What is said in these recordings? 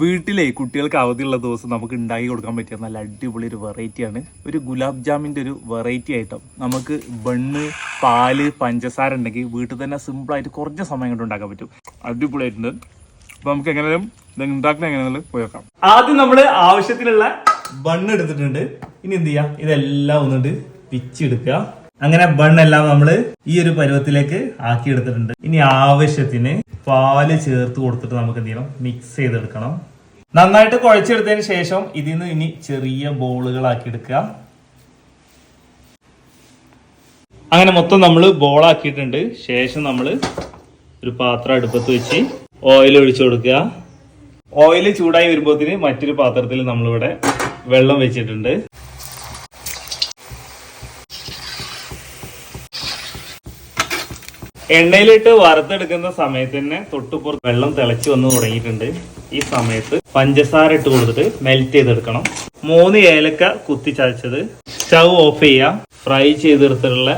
വീട്ടിലെ കുട്ടികൾക്ക് അവധിയുള്ള ദിവസം നമുക്ക് ഉണ്ടാക്കി കൊടുക്കാൻ പറ്റിയ നല്ല അടിപൊളി ഒരു വെറൈറ്റിയാണ് ഒരു ഗുലാബ് ജാമിന്റെ ഒരു വെറൈറ്റി ഐറ്റം നമുക്ക് ബണ്ണ് പാൽ പഞ്ചസാര ഉണ്ടെങ്കിൽ വീട്ടിൽ തന്നെ സിമ്പിളായിട്ട് കുറഞ്ഞ സമയം കൊണ്ട് ഉണ്ടാക്കാൻ പറ്റും. അടിപൊളിയായിട്ടുണ്ട്. അപ്പൊ നമുക്ക് എങ്ങനെയും ഉണ്ടാക്കുന്ന എങ്ങനെയാണെങ്കിലും പോയി നോക്കാം. ആദ്യം നമ്മൾ ആവശ്യത്തിനുള്ള ബണ്ണ് എടുത്തിട്ടുണ്ട്. ഇനി എന്ത് ചെയ്യാം? ഇതെല്ലാം ഒന്നിട്ട് പിച്ചെടുക്കുക അങ്ങനെ ബണ്ണെല്ലാം നമ്മൾ ഈ ഒരു പരുവത്തിലേക്ക് ആക്കി എടുത്തിട്ടുണ്ട് ഇനി ആവശ്യത്തിന് പാൽ ചേർത്ത് കൊടുത്തിട്ട് നമുക്ക് എന്ത് ചെയ്യണം? മിക്സ് ചെയ്തെടുക്കണം. നന്നായിട്ട് കുഴച്ചെടുത്തതിന് ശേഷം ഇതിൽ നിന്ന് ഇനി ചെറിയ ബോളുകളാക്കി എടുക്കുക. അങ്ങനെ മൊത്തം നമ്മൾ ബോളാക്കിയിട്ടുണ്ട്. ശേഷം നമ്മൾ ഒരു പാത്രം അടുപ്പത്ത് വെച്ച് ഓയിൽ ഒഴിച്ചു കൊടുക്കുക. ഓയിൽ ചൂടായി വരുമ്പോഴത്തേന് മറ്റൊരു പാത്രത്തിൽ നമ്മളിവിടെ വെള്ളം വെച്ചിട്ടുണ്ട്. എണ്ണയിലിട്ട് വറുത്തെടുക്കുന്ന സമയത്ത് തന്നെ തൊട്ടുപുറത്ത് വെള്ളം തിളച്ച് വന്ന് തുടങ്ങിയിട്ടുണ്ട്. ഈ സമയത്ത് പഞ്ചസാര ഇട്ട് കൊടുത്തിട്ട് മെൽറ്റ് ചെയ്തെടുക്കണം. മൂന്ന് ഏലക്ക കുത്തി ചതച്ചത്. സ്റ്റവ് ഓഫ് ചെയ്യുക ഫ്രൈ ചെയ്തെടുത്തിട്ടുള്ള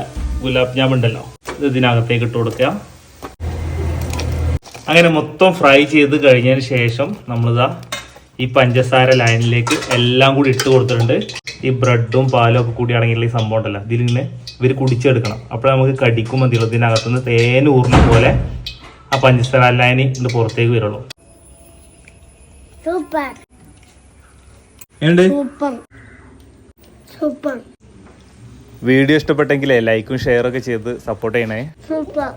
ഗുലാബ് ജാം ഉണ്ടല്ലോ ഇത് ഇതിനകത്തേക്ക് ഇട്ട് കൊടുക്കുക അങ്ങനെ മൊത്തം ഫ്രൈ ചെയ്ത് കഴിഞ്ഞതിന് ശേഷം നമ്മളിതാ ഈ പഞ്ചസാര ലൈനിലേക്ക് എല്ലാം കൂടി ഇട്ട് കൊടുത്തിട്ടുണ്ട്. ഈ ബ്രെഡും പാലും ഒക്കെ കൂടി അടങ്ങിയിട്ടുള്ള ഈ സംഭവം ഉണ്ടല്ലോ. ഇതിലിങ്ങനെ ഇവർ കുടിച്ചെടുക്കണം. അപ്പോൾ നമുക്ക് കടിക്കും മതിയുള്ളൂ ഇതിനകത്തുനിന്ന് തേൻ ഊർന്ന പോലെ ആ പഞ്ചസാര ലൈനി ഇന്ന് പുറത്തേക്ക് വരുള്ളൂ. സൂപ്പർ സൂപ്പർ വീഡിയോ ഇഷ്ടപ്പെട്ടെങ്കിലേ ലൈക്കും ഷെയറൊക്കെ ചെയ്ത് സപ്പോർട്ട് ചെയ്യണേ. സൂപ്പർ